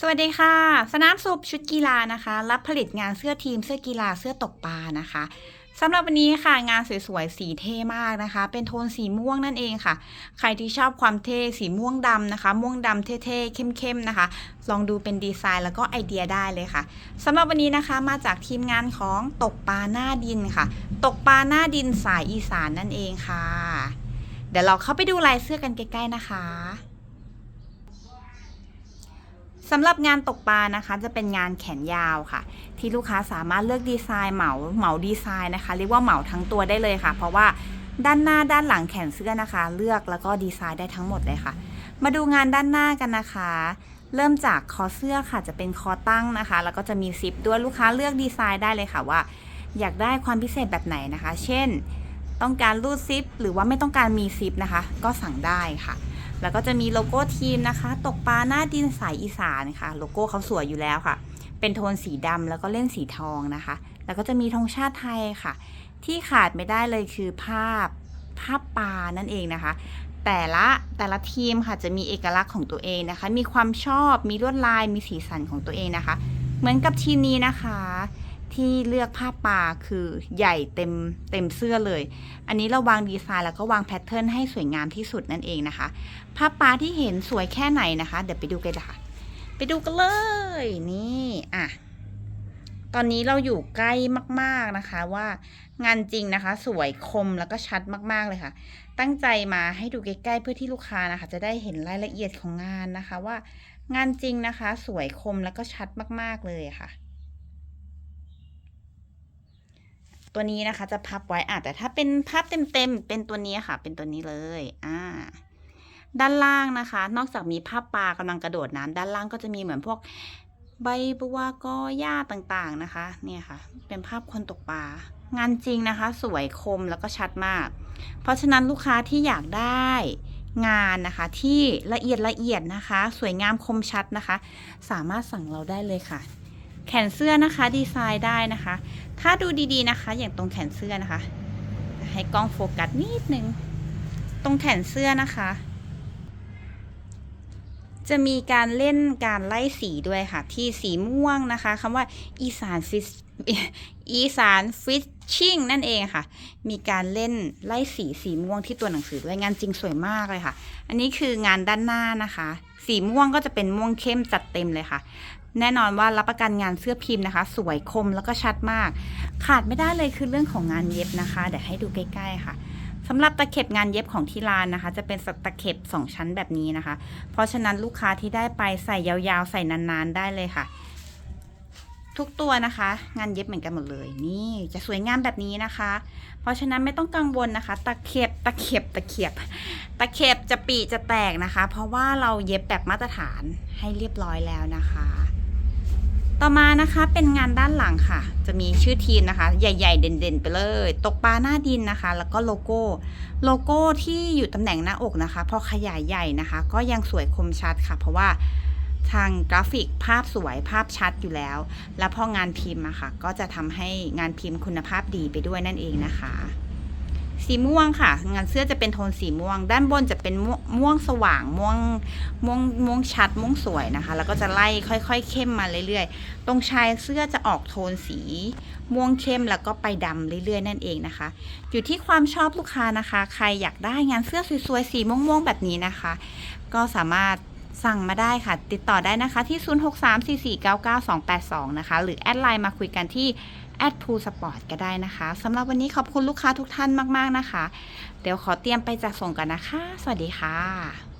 สวัสดีค่ะ สนามสุบชุดกีฬานะคะ รับผลิตงานเสื้อทีมเสื้อกีฬาเสื้อตกปลานะคะสำหรับวันนี้ค่ะงานสวยๆสีเท่มากนะคะ เป็นโทนสีม่วงนั่นเองค่ะ ใครที่ชอบความเท่สีม่วงดำนะคะ ม่วงดำเท่ๆเข้มๆนะคะ ลองดูเป็นดีไซน์แล้วก็ไอเดียได้เลยค่ะสำหรับวันนี้นะคะมาจากทีมงานของตกปลาหน้าดินค่ะ ตกปลาหน้าดินสายอีสานนั่นเองค่ะ เดี๋ยวเราเข้าไปดูลายเสื้อกันใกล้ๆนะคะ สำหรับงานตกปลานะคะ จะเป็นงานแขนยาวค่ะ ที่ลูกค้าสามารถเลือกดีไซน์เหมาเหมาดีไซน์นะคะ เรียกว่าเหมาทั้งตัวได้เลยค่ะ เพราะว่าด้านหน้าด้านหลังแขนเสื้อนะคะ เลือกแล้วก็ดีไซน์ได้ทั้งหมดเลยค่ะ มาดูงานด้านหน้ากันนะคะ เริ่มจากคอเสื้อค่ะจะเป็นคอตั้งนะคะ แล้วก็จะมีซิปด้วยลูกค้าเลือกดีไซน์ได้เลยค่ะว่า อยากได้ความพิเศษแบบไหนนะคะ เช่น ต้องการรูดซิปหรือว่าไม่ต้องการมีซิปนะคะ ก็สั่งได้ค่ะ แล้วก็จะมีโลโก้ทีมนะคะ ตกปลาหน้าดินสายอีสานค่ะ โลโก้เขาสวยอยู่แล้วค่ะ เป็นโทนสีดำแล้วก็เล่นสีทองนะคะ แล้วก็จะมีธงชาติไทยค่ะ ที่ขาดไม่ได้เลยคือภาพภาพปลานั่นเองนะคะ แต่ละแต่ละทีมค่ะจะมีเอกลักษณ์ของตัวเองนะคะ มีความชอบมีลวดลายมีสีสันของตัวเองนะคะ เหมือนกับทีมนี้นะคะ ที่เลือกภาปลาคือใหญ่เต็มเต็มเสื้อเลย อันนี้เราวางดีไซน์แล้วก็วางแพทเทิร์นให้สวยงามที่สุดนั่นเองนะคะภาปลาที่เห็นสวยแค่ไหนนะคะ เดี๋ยวไปดูกันค่ะ ไปดูกันเลย นี่อะตอนนี้เราอยู่ใกล้มาก ๆนะคะว่างานจริงนะคะ สวยคมแล้วก็ชัดมาก ๆเลยค่ะ ตั้งใจมาให้ดูใกล้ๆเพื่อที่ลูกค้านะคะ จะได้เห็นรายละเอียดของงานนะคะว่า งานจริงนะคะ สวยคมแล้วก็ชัดมาก ๆเลยค่ะ ตัวนี้นะคะจะพับไว้อะแต่ถ้าเป็นภาพเต็มๆเป็นตัวนี้ค่ะ เป็นตัวนี้เลยอ่าด้านล่างนะคะ นอกจากมีภาพปลากำลังกระโดดน้ำด้านล่างก็จะมีเหมือนพวกใบบัวกอหญ้าต่างๆนะคะ เนี่ยค่ะ เป็นภาพคนตกปลางานจริงนะคะ สวยคมแล้วก็ชัดมาก เพราะฉะนั้นลูกค้าที่อยากได้งานนะคะ ที่ละเอียดละเอียดนะคะ สวยงามคมชัดนะคะ สามารถสั่งเราได้เลยค่ะ แขนเสื้อนะคะดีไซน์ได้นะคะ ถ้าดูดีๆนะคะ อย่างตรงแขนเสื้อนะคะ ให้กล้องโฟกัสนิดนึง ตรงแขนเสื้อนะคะ จะมีการเล่นการไล่สีด้วยค่ะ ที่สีม่วงนะคะคำว่าอีสานฟิชอีสานฟิชชิ่งนั่นเองค่ะ มีการเล่นไล่สีสีม่วงที่ตัวหนังสือด้วยงานจริงสวยมากเลยค่ะ อันนี้คืองานด้านหน้านะคะ สีม่วงก็จะเป็นม่วงเข้มจัดเต็มเลยค่ะ แน่นอนว่ารับประกันงานเสื้อพิมพ์นะคะ สวยคมแล้วก็ชัดมาก ขาดไม่ได้เลยคือเรื่องของงานเย็บนะคะ เดี๋ยวให้ดูใกล้ๆค่ะสำหรับตะเข็บงานเย็บของที่ร้านนะคะ จะเป็นตะเข็บ 2 ชั้นแบบนี้นะคะ เพราะฉะนั้นลูกค้าที่ได้ไปใส่ยาวๆ ใส่นานๆ ได้เลยค่ะ ทุกตัวนะคะ งานเย็บเหมือนกันหมดเลย นี่จะสวยงามแบบนี้นะคะ เพราะฉะนั้นไม่ต้องกังวลนะคะ ตะเข็บตะเข็บตะเข็บตะเข็บจะปีจะแตกนะคะ เพราะว่าเราเย็บแบบมาตรฐานให้เรียบร้อยแล้วนะคะ ต่อมานะคะเป็นงานด้านหลังค่ะ จะมีชื่อทีมนะคะ ใหญ่ ๆ เด่นๆ ไปเลย ตกปลาหน้าดินนะคะ แล้วก็โลโก้ โลโก้ที่อยู่ตำแหน่งหน้าอกนะคะ พอขยายใหญ่นะคะ ก็ยังสวยคมชัดค่ะ เพราะว่าทางกราฟิกภาพสวยภาพชัดอยู่แล้ว แล้วพองานพิมพ์อะค่ะ ก็จะทำให้งานพิมพ์คุณภาพดีไปด้วยนั่นเองนะคะ สีม่วงค่ะ งานเสื้อจะเป็นโทนสีม่วง ด้านบนจะเป็นม่วงสว่างม่วงม่วงม่วงชัดม่วงสวยนะคะ แล้วก็จะไล่ค่อย ๆ เข้มมาเรื่อยๆ ตรงชายเสื้อจะออกโทนสีม่วงเข้มแล้วก็ไปดำเรื่อยๆ นั่นเองนะคะ อยู่ที่ความชอบลูกค้านะคะ ใครอยากได้งานเสื้อสวยๆสีม่วงๆแบบนี้นะคะ ก็สามารถสั่งมาได้ค่ะ ติดต่อได้นะคะที่ 0634499282 นะคะ หรือแอดไลน์มาคุยกันที่ แอดพูสปอร์ตก็ได้นะคะสำหรับวันนี้ขอบคุณลูกค้าทุกท่านมาก ๆ นะคะ เดี๋ยวขอเตรียมไปจัดส่งกันนะคะ สวัสดีค่ะ